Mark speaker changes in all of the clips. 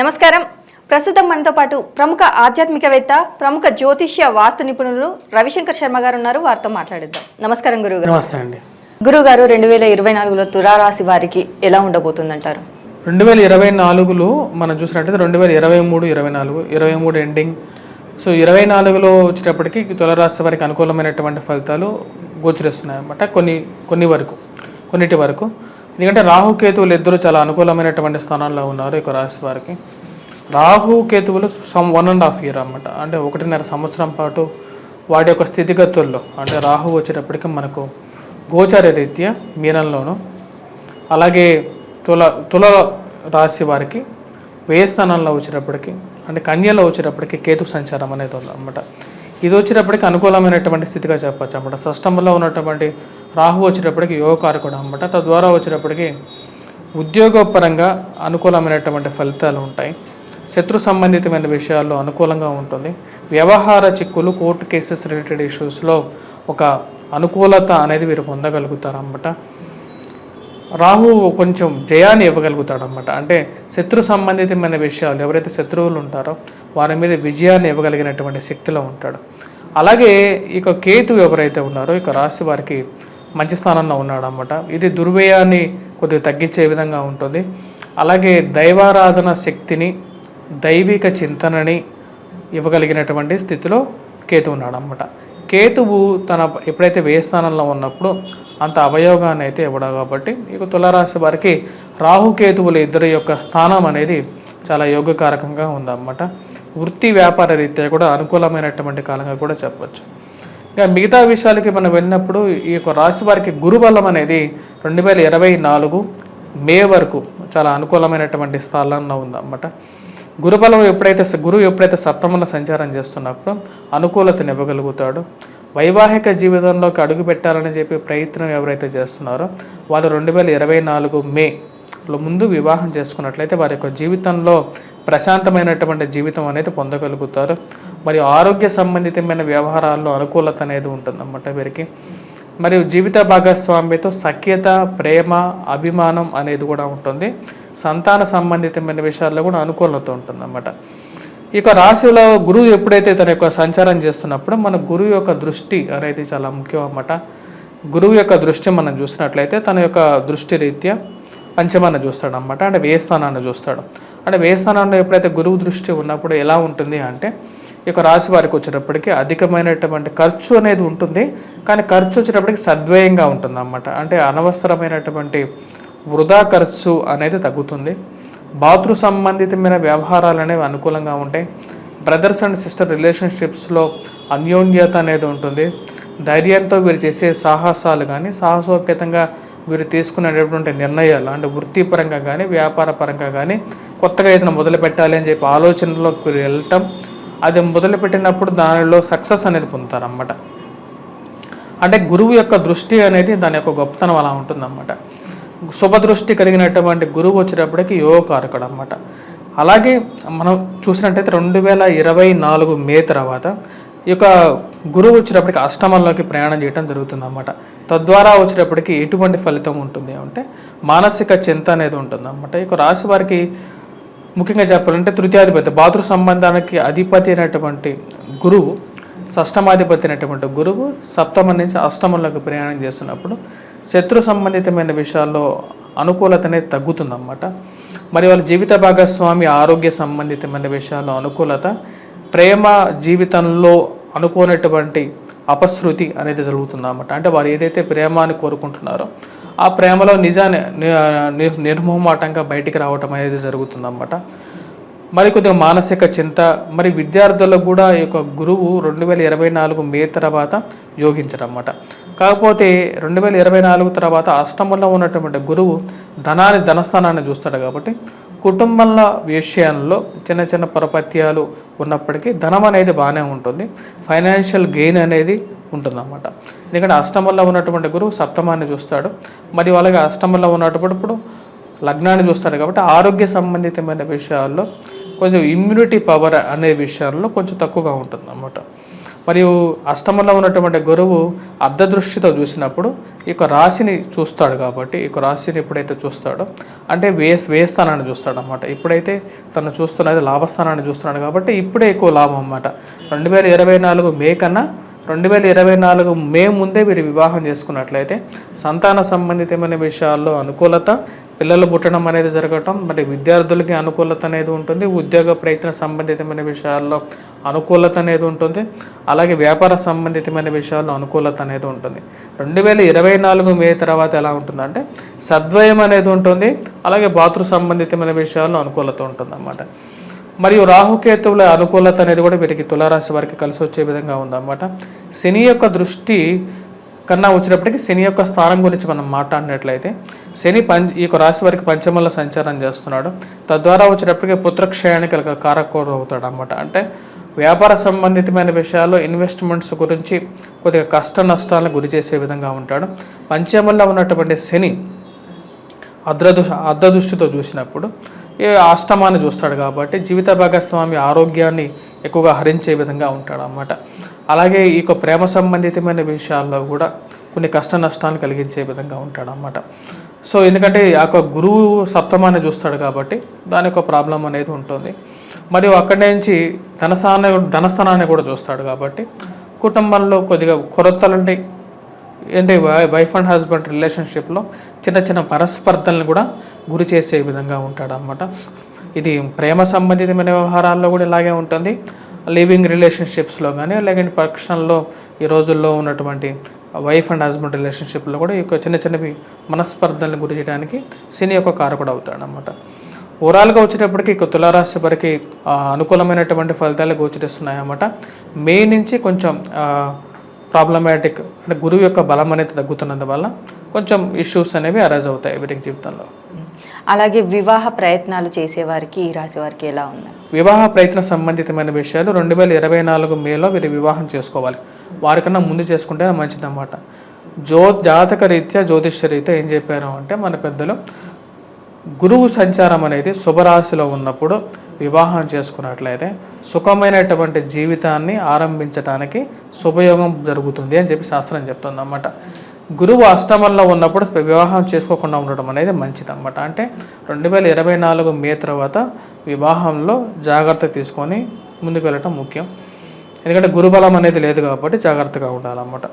Speaker 1: నమస్కారం. ప్రస్తుతం మనతో పాటు ప్రముఖ ఆధ్యాత్మికవేత్త ప్రముఖ జ్యోతిష్య వాస్తు నిపుణులు రవిశంకర్ శర్మ గారు ఉన్నారు. వారితో మాట్లాడిద్దాం. నమస్కారం గురువు గారు.
Speaker 2: నమస్తే అండి.
Speaker 1: గురువు గారు రెండు వేల ఇరవై నాలుగులో తులారాశి వారికి ఎలా ఉండబోతుందంటారు?
Speaker 2: రెండు వేల ఇరవై నాలుగులో మనం చూసినట్టయితే రెండు వేల ఇరవై మూడు ఇరవై నాలుగు ఇరవై మూడు ఎండింగ్ సో ఇరవై నాలుగులో వచ్చేటప్పటికి తులరాశి వారికి అనుకూలమైనటువంటి ఫలితాలు గోచరిస్తున్నాయి అన్నమాట కొన్ని కొన్ని వరకు కొన్నిటి వరకు. ఎందుకంటే రాహు కేతువులు ఇద్దరు చాలా అనుకూలమైనటువంటి స్థానాల్లో ఉన్నారు యొక్క రాశి వారికి. Rahu కేతువులు some one and half year అన్నమాట. అంటే ఒకటిన్నర సంవత్సరం పాటు వాటి యొక్క స్థితిగతుల్లో అంటే రాహు వచ్చేటప్పటికి మనకు గోచార రీత్యా మీనంలోను అలాగే తుల తుల రాశి వారికి వ్యయస్థానంలో వచ్చేటప్పటికి అంటే కన్యలో వచ్చేటప్పటికి కేతు సంచారం అనేది ఉంది అనమాట ఇది వచ్చేటప్పటికి అనుకూలమైనటువంటి స్థితిగా చెప్పచ్చు అనమాట షష్టంలో ఉన్నటువంటి రాహు వచ్చేటప్పటికి యోగకారకుడు అనమాట తద్వారా వచ్చేటప్పటికి ఉద్యోగపరంగా అనుకూలమైనటువంటి ఫలితాలు ఉంటాయి. శత్రు సంబంధితమైన విషయాల్లో అనుకూలంగా ఉంటుంది. వ్యవహార చిక్కులు కోర్టు కేసెస్ రిలేటెడ్ ఇష్యూస్లో ఒక అనుకూలత అనేది వీరు పొందగలుగుతారన్నమాట. రాహు కొంచెం జయాన్ని ఇవ్వగలుగుతాడనమాట అంటే శత్రు సంబంధితమైన విషయాలు ఎవరైతే శత్రువులు ఉంటారో వారి మీద విజయాన్ని ఇవ్వగలిగినటువంటి శక్తిలో ఉంటాడు. అలాగే ఇక కేతు ఎవరైతే ఉన్నారో ఇక రాశి వారికి మంచి స్థానంలో ఉన్నాడనమాట ఇది దుర్వ్యయాన్ని కొద్దిగా తగ్గించే విధంగా ఉంటుంది. అలాగే దైవారాధన శక్తిని దైవిక చింతనని ఇవ్వగలిగినటువంటి స్థితిలో కేతు ఉన్నాడు అనమాట కేతువు తన ఎప్పుడైతే వేయ స్థానంలో ఉన్నప్పుడు అంత అవయోగాన్ని అయితే ఇవ్వడం కాబట్టి మీకు తులారాశి వారికి రాహుకేతువుల ఇద్దరి యొక్క స్థానం అనేది చాలా యోగకారకంగా ఉందన్నమాట. వృత్తి వ్యాపార రీత్యా కూడా అనుకూలమైనటువంటి కాలంగా కూడా చెప్పవచ్చు ఇంకా మిగతా విషయాలకి మనం వెళ్ళినప్పుడు ఈ యొక్క రాశి వారికి గురుబలం అనేది రెండు వేల ఇరవై నాలుగు మే వరకు చాలా అనుకూలమైనటువంటి స్థానంలో ఉందన్నమాట. గురుబలం ఎప్పుడైతే గురువు ఎప్పుడైతే సప్తమంలో సంచారం చేస్తున్నప్పుడు అనుకూలతను ఇవ్వగలుగుతాడు వైవాహిక జీవితంలోకి అడుగు పెట్టాలని చెప్పి ప్రయత్నం ఎవరైతే చేస్తున్నారో వాళ్ళు రెండు వేల ఇరవై నాలుగు మేలో ముందు వివాహం చేసుకున్నట్లయితే వారి యొక్క జీవితంలో ప్రశాంతమైనటువంటి జీవితం అనేది పొందగలుగుతారు. మరియు ఆరోగ్య సంబంధితమైన వ్యవహారాల్లో అనుకూలత అనేది ఉంటుందన్నమాట వీరికి. మరియు జీవిత భాగస్వామితో సఖ్యత ప్రేమ అభిమానం అనేది కూడా ఉంటుంది. సంతాన సంబంధితమైన విషయాల్లో కూడా అనుకూలత ఉంటుందన్నమాట. ఇక రాశిలో గురువు ఎప్పుడైతే తన యొక్క సంచారం చేస్తున్నప్పుడు మన గురువు యొక్క దృష్టి అనేది చాలా ముఖ్యం అన్నమాట గురువు యొక్క దృష్టి మనం చూసినట్లయితే తన యొక్క దృష్టి రీత్యా పంచమాన్ని చూస్తాడు అనమాట అంటే వేస్థానాన్ని చూస్తాడు. అంటే వేస్థానంలో ఎప్పుడైతే గురువు దృష్టి ఉన్నప్పుడు ఎలా ఉంటుంది అంటే ఈ రాశి వారికి వచ్చేటప్పటికి అధికమైనటువంటి ఖర్చు అనేది ఉంటుంది. కానీ ఖర్చు వచ్చేటప్పటికి సద్వయంగా ఉంటుంది అన్నమాట అంటే అనవసరమైనటువంటి వృధా ఖర్చు అనేది తగ్గుతుంది. బాతృ సంబంధితమైన వ్యవహారాలు అనేవి అనుకూలంగా ఉంటాయి. బ్రదర్స్ అండ్ సిస్టర్ రిలేషన్షిప్స్లో అన్యోన్యత అనేది ఉంటుంది. ధైర్యంతో వీరు చేసే సాహసాలు కానీ సాహసోపేతంగా వీరు తీసుకునేటటువంటి నిర్ణయాలు అంటే వృత్తిపరంగా కానీ వ్యాపార పరంగా కానీ కొత్తగా ఏదైనా మొదలు పెట్టాలి అని చెప్పి ఆలోచనలోకి వీరు వెళ్ళటం అది మొదలుపెట్టినప్పుడు దానిలో సక్సెస్ అనేది పొందుతారన్నమాట. అంటే గురువు యొక్క దృష్టి అనేది దాని యొక్క గొప్పతనం అలా ఉంటుందన్నమాట. శుభదృష్టి కలిగినటువంటి గురువు వచ్చేటప్పటికి యోగకారకుడు అనమాట అలాగే మనం చూసినట్టయితే రెండు వేల ఇరవై నాలుగు మే తర్వాత ఈ యొక్క గురువు వచ్చేటప్పటికి అష్టమంలోకి ప్రయాణం చేయడం జరుగుతుందన్నమాట తద్వారా వచ్చేటప్పటికి ఎటువంటి ఫలితం ఉంటుంది అంటే మానసిక చింత అనేది ఉంటుంది అనమాట ఈ యొక్క రాశి వారికి ముఖ్యంగా చెప్పాలంటే తృతీయాధిపతి బాతృ సంబంధానికి అధిపతి అయినటువంటి గురువు షష్టమాధిపతి అయినటువంటి గురువు సప్తమం నుంచి అష్టమంలోకి ప్రయాణం చేస్తున్నప్పుడు శత్రు సంబంధితమైన విషయాల్లో అనుకూలత అనేది తగ్గుతుందన్నమాట. మరి వాళ్ళ జీవిత భాగస్వామి ఆరోగ్య సంబంధితమైన విషయాల్లో అనుకూలత ప్రేమ జీవితంలో అనుకోనటువంటి అపశృతి అనేది జరుగుతుందన్నమాట. అంటే వారు ఏదైతే ప్రేమాన్ని కోరుకుంటున్నారో ఆ ప్రేమలో నిజాన్ని నిర్మోహమాటంగా బయటికి రావటం అనేది జరుగుతుందన్నమాట. మరి కొద్దిగా మానసిక చింత మరి విద్యార్థులకు కూడా ఈ యొక్క గురువు రెండు వేల ఇరవై నాలుగు మే తర్వాత యోగించడన్నమాట. కాకపోతే రెండు వేల ఇరవై నాలుగు తర్వాత అష్టమంలో ఉన్నటువంటి గురువు ధనాన్ని ధనస్థానాన్ని చూస్తాడు కాబట్టి కుటుంబంలో విషయంలో చిన్న చిన్న పరపత్యాలు ఉన్నప్పటికీ ధనం అనేది బాగానే ఉంటుంది. ఫైనాన్షియల్ గెయిన్ అనేది ఉంటుందన్నమాట. ఎందుకంటే అష్టమంలో ఉన్నటువంటి గురువు సప్తమాన్ని చూస్తాడు. మరియు అలాగే అష్టమంలో ఉన్నప్పుడు లగ్నాన్ని చూస్తాడు కాబట్టి ఆరోగ్య సంబంధితమైన విషయాల్లో కొంచెం ఇమ్యూనిటీ పవర్ అనే విషయాల్లో కొంచెం తక్కువగా ఉంటుంది అన్నమాట మరియు అష్టమంలో ఉన్నటువంటి గురువు అర్ధదృష్టితో చూసినప్పుడు ఈ యొక్క రాశిని చూస్తాడు కాబట్టి ఈ యొక్క రాశిని ఎప్పుడైతే చూస్తాడో అంటే వే వేస్థానాన్ని చూస్తాడు అనమాట ఇప్పుడైతే తను చూస్తున్నది లాభస్థానాన్ని చూస్తున్నాడు కాబట్టి ఇప్పుడే ఎక్కువ లాభం అన్నమాట. రెండు వేల ఇరవై నాలుగు మే కన్నా రెండు వేల ఇరవై నాలుగు మే ముందే వీరు వివాహం చేసుకున్నట్లయితే సంతాన సంబంధితమైన విషయాల్లో అనుకూలత పిల్లలు పుట్టడం అనేది జరగటం మరి విద్యార్థులకి అనుకూలత అనేది ఉంటుంది ఉద్యోగ ప్రయత్న సంబంధితమైన విషయాల్లో అనుకూలత అనేది ఉంటుంది అలాగే వ్యాపార సంబంధితమైన విషయాల్లో అనుకూలత అనేది ఉంటుంది. రెండు వేల ఇరవై నాలుగు మే తర్వాత ఎలా ఉంటుందంటే సద్వయం అనేది ఉంటుంది అలాగే బాతృ సంబంధితమైన విషయాల్లో అనుకూలత ఉంటుంది అన్నమాట మరియు రాహుకేతువుల అనుకూలత అనేది కూడా వీరికి తులారాశి వారికి కలిసి వచ్చే విధంగా ఉందన్నమాట. శని యొక్క దృష్టి కన్నా వచ్చినప్పటికీ శని యొక్క స్థానం గురించి మనం మాట్లాడినట్లయితే శని పంచ ఈ యొక్క రాశి వారికి పంచమంలో సంచారం చేస్తున్నాడు. తద్వారా వచ్చినప్పటికీ పుత్రక్షయానికి కారకూర అవుతాడు అనమాట అంటే వ్యాపార సంబంధితమైన విషయాల్లో ఇన్వెస్ట్మెంట్స్ గురించి కొద్దిగా కష్ట నష్టాలను గురి చేసే విధంగా ఉంటాడు. పంచమంలో ఉన్నటువంటి శని అర్ధదృష్ అర్ధదృష్టితో చూసినప్పుడు ఈ అష్టమాన్ని చూస్తాడు కాబట్టి జీవిత భాగస్వామి ఆరోగ్యాన్ని ఎక్కువగా హరించే విధంగా ఉంటాడు అన్నమాట అలాగే ఈ యొక్క ప్రేమ సంబంధితమైన విషయాల్లో కూడా కొన్ని కష్ట నష్టాన్ని కలిగించే విధంగా ఉంటాడు అన్నమాట సో ఎందుకంటే ఆ యొక్క గురువు సప్తమాన్ని చూస్తాడు కాబట్టి దాని యొక్క ప్రాబ్లం అనేది ఉంటుంది. మరియు అక్కడి నుంచి ధనస్థాన ధనస్థానాన్ని కూడా చూస్తాడు కాబట్టి కుటుంబంలో కొద్దిగా కొరతలుంటే అంటే వై- వైఫ్ అండ్ హస్బెండ్ రిలేషన్షిప్లో చిన్న చిన్న పరస్పర్ధలను కూడా గురి చేసే విధంగా ఉంటాడు ఇది ప్రేమ సంబంధితమైన వ్యవహారాల్లో కూడా ఇలాగే ఉంటుంది. లివింగ్ రిలేషన్షిప్స్లో కానీ లేదంటే పక్షంలో ఈ రోజుల్లో ఉన్నటువంటి వైఫ్ అండ్ హస్బెండ్ రిలేషన్షిప్లో కూడా ఈ చిన్న చిన్నవి మనస్పర్ధలను గురి చేయడానికి శని యొక్క కారకుడు అవుతాడు అనమాట ఓవరాల్గా వచ్చేటప్పటికి ఇక తులారాశి వారికి అనుకూలమైనటువంటి ఫలితాలు గోచరిస్తున్నాయన్నమాట. మే నుంచి కొంచెం ప్రాబ్లమాటిక్ అంటే గురువు యొక్క బలం అనేది తగ్గుతున్నందువల్ల కొంచెం ఇష్యూస్ అనేవి అరైజ్ అవుతాయి వీటికి జీవితంలో.
Speaker 1: అలాగే వివాహ ప్రయత్నాలు చేసేవారికి ఈ రాశి వారికి ఎలా ఉంది
Speaker 2: వివాహ ప్రయత్న సంబంధితమైన విషయాలు రెండు వేల ఇరవై నాలుగు మేలో వీరు వివాహం చేసుకోవాలి. వారికన్నా ముందు చేసుకుంటే మంచిదన్నమాట. జో జాతక రీత్యా జ్యోతిష్య రీత్యా ఏం చెప్పారు అంటే మన పెద్దలు గురువు సంచారం అనేది శుభరాశిలో ఉన్నప్పుడు వివాహం చేసుకున్నట్లయితే సుఖమైనటువంటి జీవితాన్ని ఆరంభించడానికి శుభయోగం జరుగుతుంది అని చెప్పి శాస్త్రం చెప్తుంది అన్నమాట గురువు అష్టమంలో ఉన్నప్పుడు వివాహం చేసుకోకుండా ఉండడం అనేది మంచిది అన్నమాట అంటే రెండు వేల ఇరవై నాలుగు మే తర్వాత వివాహంలో జాగ్రత్త తీసుకొని ముందుకు వెళ్ళటం ముఖ్యం. ఎందుకంటే గురుబలం అనేది లేదు కాబట్టి జాగ్రత్తగా ఉండాలన్నమాట.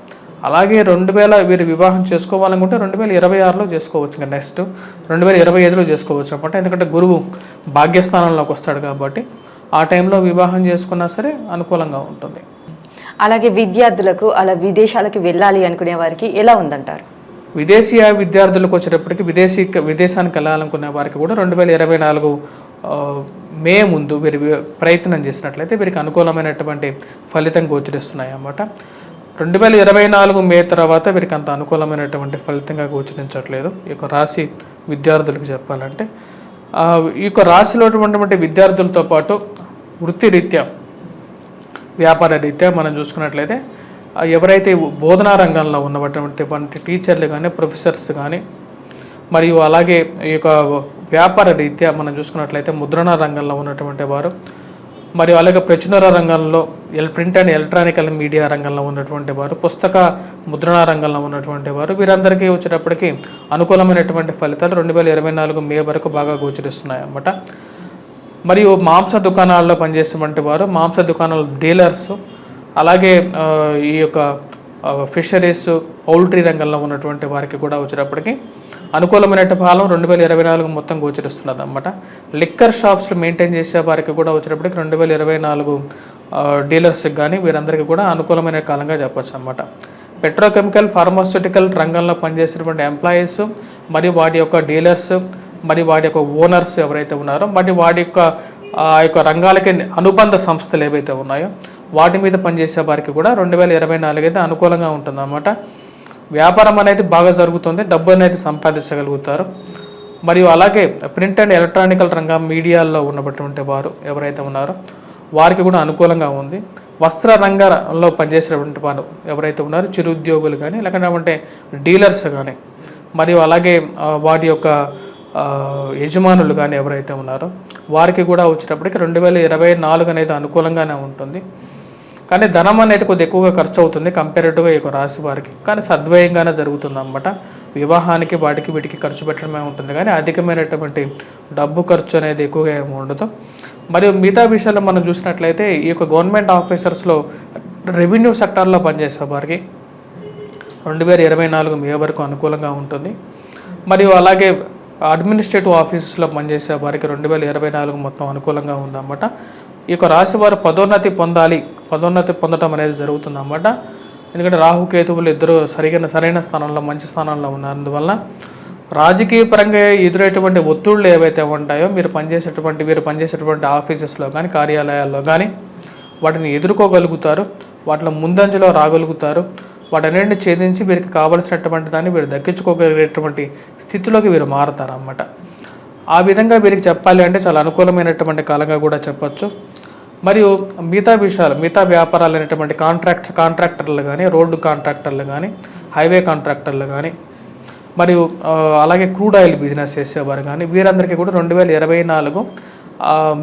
Speaker 2: అలాగే రెండు వేల వీరు వివాహం చేసుకోవాలనుకుంటే రెండు వేల ఇరవై ఆరులో చేసుకోవచ్చు ఇంకా నెక్స్ట్. రెండు వేల ఇరవై ఐదులో చేసుకోవచ్చు అనమాట ఎందుకంటే గురువు భాగ్యస్థానంలోకి వస్తాడు కాబట్టి ఆ టైంలో వివాహం చేసుకున్నా సరే అనుకూలంగా ఉంటుంది.
Speaker 1: అలాగే విద్యార్థులకు అలా విదేశాలకు వెళ్ళాలి అనుకునే వారికి ఎలా ఉందంటారు?
Speaker 2: విదేశీయ విద్యార్థులకు వచ్చేటప్పటికి విదేశీ విదేశానికి వెళ్ళాలనుకునే వారికి కూడా రెండు వేల ఇరవై నాలుగు మే ముందు వీరి ప్రయత్నం చేసినట్లయితే వీరికి అనుకూలమైనటువంటి ఫలితం గోచరిస్తున్నాయి అన్నమాట రెండు వేల ఇరవై నాలుగు మే తర్వాత వీరికి అంత అనుకూలమైనటువంటి ఫలితంగా గోచరించట్లేదు. ఈ యొక్క రాశి విద్యార్థులకు చెప్పాలంటే. ఈ యొక్క రాశిలో ఉన్నటువంటి విద్యార్థులతో పాటు వృత్తిరీత్యా వ్యాపార రీత్యా మనం చూసుకున్నట్లయితే ఎవరైతే బోధనా రంగంలో ఉన్నటువంటి టీచర్లు కానీ ప్రొఫెసర్స్ కానీ మరియు అలాగే ఈ యొక్క వ్యాపార రీత్యా మనం చూసుకున్నట్లయితే ముద్రణ రంగంలో ఉన్నటువంటి వారు మరియు అలాగే ప్రచురణ రంగంలో ఎల్ ప్రింట్ అండ్ ఎలక్ట్రానికల్ మీడియా రంగంలో ఉన్నటువంటి వారు పుస్తక ముద్రణ రంగంలో ఉన్నటువంటి వారు వీరందరికీ వచ్చేటప్పటికి అనుకూలమైనటువంటి ఫలితాలు రెండు వేల ఇరవై నాలుగు మే వరకు బాగా గోచరిస్తున్నాయి అన్నమాట మరియు మాంస దుకాణాల్లో పనిచేసేటువంటి వారు మాంస దుకాణాల డీలర్స్ అలాగే ఈ యొక్క ఫిషరీస్ పౌల్ట్రీ రంగంలో ఉన్నటువంటి వారికి కూడా వచ్చేటప్పటికి అనుకూలమైన ఫలం రెండు వేల ఇరవై నాలుగు మొత్తం గోచరిస్తున్నది అనమాట లిక్కర్ షాప్స్ మెయింటైన్ చేసే వారికి కూడా వచ్చేటప్పటికి రెండు వేల ఇరవై నాలుగు డీలర్స్కి కానీ వీరందరికీ కూడా అనుకూలమైన కాలంగా చెప్పొచ్చు అనమాట పెట్రోకెమికల్ ఫార్మాస్యూటికల్ రంగంలో పనిచేసేటువంటి ఎంప్లాయీస్ మరియు వాటి యొక్క డీలర్స్ మరి వాటి యొక్క ఓనర్స్ ఎవరైతే ఉన్నారో మరి వాటి యొక్క ఆ యొక్క రంగాలకి అనుబంధ సంస్థలు ఏవైతే ఉన్నాయో వాటి మీద పనిచేసే వారికి కూడా రెండు వేల ఇరవై నాలుగు అయితే అనుకూలంగా ఉంటుందన్నమాట. వ్యాపారం అనేది బాగా జరుగుతుంది డబ్బు అనేది సంపాదించగలుగుతారు. మరియు అలాగే ప్రింట్ అండ్ ఎలక్ట్రానికల్ రంగం మీడియాల్లో ఉన్నటువంటి వారు ఎవరైతే ఉన్నారో వారికి కూడా అనుకూలంగా ఉంది. వస్త్ర రంగంలో పనిచేసేటువంటి వారు ఎవరైతే ఉన్నారో చిరుద్యోగులు కానీ లేకపోతే డీలర్స్ కానీ మరియు అలాగే వాటి యొక్క యజమానులు కానీ ఎవరైతే ఉన్నారో వారికి కూడా వచ్చేటప్పటికి రెండు వేల ఇరవై నాలుగు అనేది అనుకూలంగానే ఉంటుంది. కానీ ధనం అనేది కొద్ది ఎక్కువగా ఖర్చు అవుతుంది కంపేరేటివ్గా ఈ యొక్క రాశి వారికి. కానీ సద్వయంగానే జరుగుతుంది అన్నమాట వివాహానికి వాటికి వీటికి ఖర్చు పెట్టడమే ఉంటుంది. కానీ అధికమైనటువంటి డబ్బు ఖర్చు అనేది ఎక్కువగా ఏమి ఉండదు. మరియు మిగతా విషయాల్లో మనం చూసినట్లయితే ఈ యొక్క గవర్నమెంట్ ఆఫీసర్స్లో రెవెన్యూ సెక్టార్లో పనిచేసే వారికి రెండు వేల ఇరవై నాలుగు మే వరకు అనుకూలంగా ఉంటుంది. మరియు అలాగే అడ్మినిస్ట్రేటివ్ ఆఫీసులో పనిచేసే వారికి రెండు వేల ఇరవై నాలుగు మొత్తం అనుకూలంగా ఉందన్నమాట. ఈ యొక్క రాశి వారు పదోన్నతి పొందాలి. పదోన్నతి పొందడం అనేది జరుగుతుందన్నమాట. ఎందుకంటే రాహుకేతువులు ఇద్దరు సరిగిన సరైన స్థానంలో మంచి స్థానంలో ఉన్నారు అందువల్ల రాజకీయ పరంగా ఎదురైనటువంటి ఒత్తిళ్ళు ఏవైతే ఉంటాయో మీరు పనిచేసేటువంటి వీరు పనిచేసేటువంటి ఆఫీసెస్లో కానీ కార్యాలయాల్లో కానీ వాటిని ఎదుర్కోగలుగుతారు. వాటిలో ముందంజలో రాగలుగుతారు. వాటన్నింటిని ఛేదించి వీరికి కావలసినటువంటి దాన్ని వీరు దక్కించుకోగలిగేటువంటి స్థితిలోకి వీరు మారుతారు అన్నమాట ఆ విధంగా వీరికి చెప్పాలి అంటే చాలా అనుకూలమైనటువంటి కాలంగా కూడా చెప్పొచ్చు. మరియు మిగతా విషయాలు మిగతా వ్యాపారాలు అనేటువంటి కాంట్రాక్ట్స్ కాంట్రాక్టర్లు కానీ రోడ్డు కాంట్రాక్టర్లు కానీ హైవే కాంట్రాక్టర్లు కానీ మరియు అలాగే క్రూడ్ ఆయిల్ బిజినెస్ చేసేవారు కానీ వీరందరికీ కూడా రెండు వేల ఇరవై నాలుగు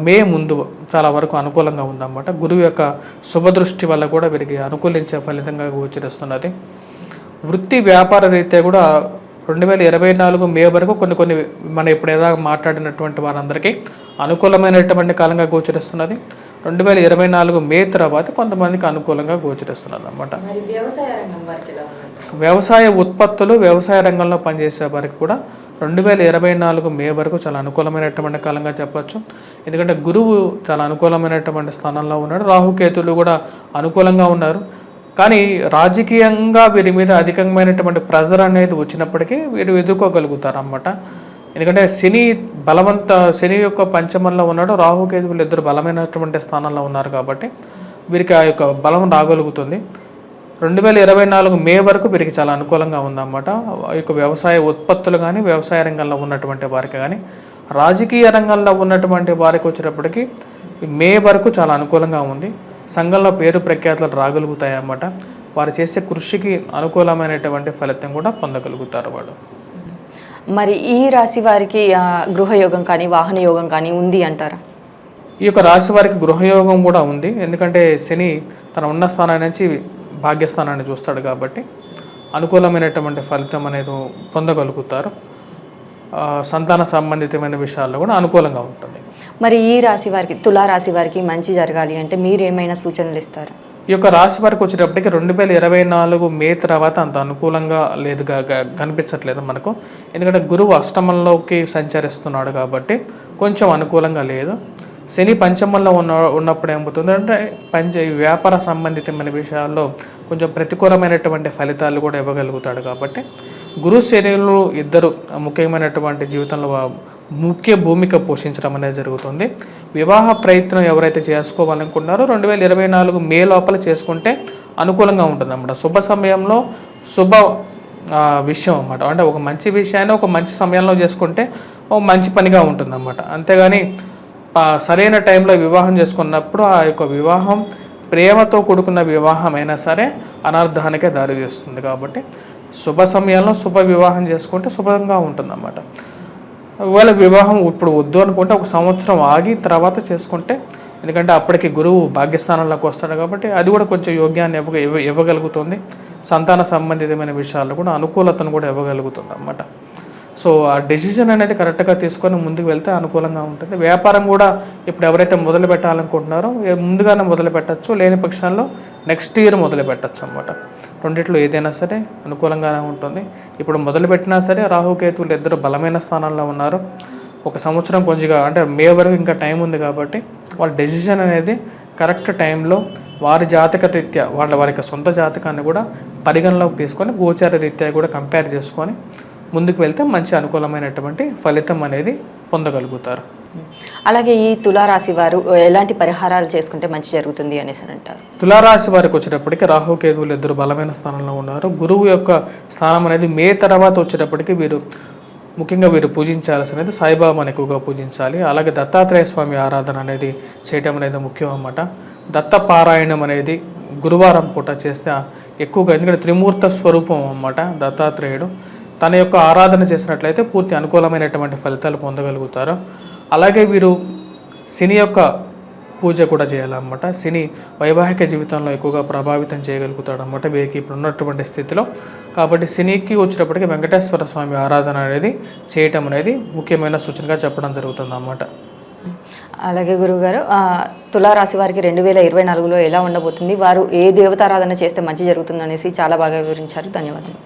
Speaker 2: మే ముందు చాలా వరకు అనుకూలంగా ఉందన్నమాట. గురువు యొక్క శుభదృష్టి వల్ల కూడా వీరికి అనుకూలించే ఫలితంగా గోచరిస్తున్నది. వృత్తి వ్యాపార రీత్యా కూడా రెండు వేల ఇరవై నాలుగు మే వరకు కొన్ని కొన్ని మనం ఇప్పుడు ఏదో మాట్లాడినటువంటి వారందరికీ అనుకూలమైనటువంటి కాలంగా గోచరిస్తున్నది. రెండు వేల ఇరవై నాలుగు మే తర్వాత కొంతమందికి అనుకూలంగా గోచరిస్తున్నది
Speaker 1: ఉందంటారు
Speaker 2: వ్యవసాయ ఉత్పత్తులు వ్యవసాయ రంగంలో పనిచేసే వారికి కూడా రెండు వేల ఇరవై నాలుగు మే వరకు చాలా అనుకూలమైనటువంటి కాలంగా చెప్పొచ్చు. ఎందుకంటే గురువు చాలా అనుకూలమైనటువంటి స్థానంలో ఉన్నాడు. రాహుకేతులు కూడా అనుకూలంగా ఉన్నారు. కానీ రాజకీయంగా వీరి మీద అధికమైనటువంటి ప్రెజర్ అనేది వచ్చినప్పటికీ వీరు ఎదుర్కోగలుగుతారు అన్నమాట ఎందుకంటే శని బలవంత శని యొక్క పంచమంలో ఉన్నాడు రాహుకేతువులు ఇద్దరు బలమైనటువంటి స్థానంలో ఉన్నారు కాబట్టి వీరికి ఆ యొక్క బలం రాగలుగుతుంది. రెండు వేల ఇరవై నాలుగు మే వరకు వీరికి చాలా అనుకూలంగా ఉందన్నమాట. ఈ యొక్క వ్యవసాయ ఉత్పత్తులు కానీ వ్యవసాయ రంగంలో ఉన్నటువంటి వారికి కానీ రాజకీయ రంగంలో ఉన్నటువంటి వారికి వచ్చేటప్పటికి మే వరకు చాలా అనుకూలంగా ఉంది. సంఘంలో పేరు ప్రఖ్యాతులు రాగలుగుతాయి అన్నమాట వారు చేసే కృషికి అనుకూలమైనటువంటి ఫలితం కూడా పొందగలుగుతారు వాళ్ళు.
Speaker 1: మరి ఈ రాశి వారికి గృహయోగం కానీ వాహన యోగం కానీ ఉంది అంటారా?
Speaker 2: ఈ యొక్క రాశి వారికి గృహయోగం కూడా ఉంది. ఎందుకంటే శని తన ఉన్న స్థానాన్ని నుంచి భాగ్యస్థానాన్ని చూస్తాడు కాబట్టి అనుకూలమైనటువంటి ఫలితం అనేది పొందగలుగుతారు. సంతాన సంబంధితమైన విషయాల్లో కూడా అనుకూలంగా ఉంటుంది.
Speaker 1: మరి ఈ రాశి వారికి తులా రాశి వారికి మంచి జరగాలి అంటే మీరు ఏమైనా సూచనలు ఇస్తారా?
Speaker 2: ఈ యొక్క రాశి వారికి వచ్చేటప్పటికి రెండు వేల ఇరవై నాలుగు మే తర్వాత అంత అనుకూలంగా లేదు కనిపించట్లేదు మనకు. ఎందుకంటే గురువు అష్టమంలోకి సంచరిస్తున్నాడు కాబట్టి కొంచెం అనుకూలంగా లేదు. శని పంచమంలో ఉన్న ఉన్నప్పుడు ఏమవుతుంది అంటే పంచ వ్యాపార సంబంధితమైన విషయాల్లో కొంచెం ప్రతికూలమైనటువంటి ఫలితాలు కూడా ఇవ్వగలుగుతాడు కాబట్టి గురు శనిలు ఇద్దరు ముఖ్యమైనటువంటి జీవితంలో ముఖ్య భూమిక పోషించడం అనేది జరుగుతుంది. వివాహ ప్రయత్నం ఎవరైతే చేసుకోవాలనుకుంటున్నారో రెండు వేల ఇరవై నాలుగు మే లోపల చేసుకుంటే అనుకూలంగా ఉంటుంది అన్నమాట శుభ సమయంలో శుభ విషయం అన్నమాట. అంటే ఒక మంచి విషయాన్ని ఒక మంచి సమయంలో చేసుకుంటే ఒక మంచి పనిగా ఉంటుందన్నమాట. అంతేగాని సరైన టైంలో వివాహం చేసుకున్నప్పుడు ఆ యొక్క వివాహం ప్రేమతో కూడుకున్న వివాహం అయినా సరే అనర్థానికే దారితీస్తుంది కాబట్టి శుభ సమయంలో శుభ వివాహం చేసుకుంటే శుభంగా ఉంటుందన్నమాట. ఒకవేళ వివాహం ఇప్పుడు వద్దు అనుకుంటే ఒక సంవత్సరం ఆగి తర్వాత చేసుకుంటే ఎందుకంటే అప్పటికి గురువు భాగ్యస్థానంలోకి వస్తాడు కాబట్టి అది కూడా కొంచెం యోగ్యాన్ని ఇవ్వ ఇవ్వగలుగుతుంది. సంతాన సంబంధితమైన విషయాల్లో కూడా అనుకూలతను కూడా ఇవ్వగలుగుతుంది అన్నమాట సో ఆ డెసిషన్ అనేది కరెక్ట్గా తీసుకొని ముందుకు వెళ్తే అనుకూలంగా ఉంటుంది. వ్యాపారం కూడా ఇప్పుడు ఎవరైతే మొదలు పెట్టాలనుకుంటున్నారో ముందుగానే మొదలు పెట్టచ్చు లేని పక్షంలో నెక్స్ట్ ఇయర్ మొదలు పెట్టచ్చు అనమాట రెండిట్లో ఏదైనా సరే అనుకూలంగానే ఉంటుంది. ఇప్పుడు మొదలుపెట్టినా సరే రాహుకేతువులు ఇద్దరు బలమైన స్థానాల్లో ఉన్నారు. ఒక సంవత్సరం కొంచెంగా అంటే మే వరకు ఇంకా టైం ఉంది కాబట్టి వాళ్ళ డెసిషన్ అనేది కరెక్ట్ టైంలో వారి జాతక రీత్యా వాళ్ళ వారి యొక్క సొంత జాతకాన్ని కూడా పరిగణలోకి తీసుకొని గోచార రీత్యా కూడా కంపేర్ చేసుకొని ముందుకు వెళ్తే మంచి అనుకూలమైనటువంటి ఫలితం అనేది పొందగలుగుతారు.
Speaker 1: అలాగే ఈ తులా రాశి వారు ఎలాంటి పరిహారాలు చేసుకుంటే మంచి జరుగుతుంది అనేసి అని అంటారు?
Speaker 2: తులారాశి వారికి వచ్చేటప్పటికి రాహు కేతువులు ఇద్దరు బలమైన స్థానంలో ఉన్నారు. గురువు యొక్క స్థానం అనేది మే తర్వాత వచ్చేటప్పటికి వీరు ముఖ్యంగా వీరు పూజించాల్సినది సాయిబాబాని ఎక్కువగా పూజించాలి. అలాగే దత్తాత్రేయ స్వామి ఆరాధన అనేది చేయటం అనేది ముఖ్యం అన్నమాట. దత్త పారాయణం అనేది గురువారం పూట చేస్తే ఎక్కువగా ఎందుకంటే త్రిమూర్త స్వరూపం అన్నమాట దత్తాత్రేయుడు. తన యొక్క ఆరాధన చేసినట్లయితే పూర్తి అనుకూలమైనటువంటి ఫలితాలు పొందగలుగుతారు. అలాగే వీరు శని యొక్క పూజ కూడా చేయాలన్నమాట. శని వైవాహిక జీవితంలో ఎక్కువగా ప్రభావితం చేయగలుగుతాడు అనమాట వీరికి ఇప్పుడు ఉన్నటువంటి స్థితిలో. కాబట్టి శనికి వచ్చేటప్పటికి వెంకటేశ్వర స్వామి ఆరాధన అనేది చేయటం అనేది ముఖ్యమైన సూచనగా చెప్పడం జరుగుతుంది అన్నమాట
Speaker 1: అలాగే గురువుగారు తులారాశి వారికి రెండు వేల ఇరవై నాలుగులో ఎలా ఉండబోతుంది? వారు ఏ దేవతారాధన చేస్తే మంచి జరుగుతుంది అనేసి చాలా బాగా వివరించారు. ధన్యవాదాలు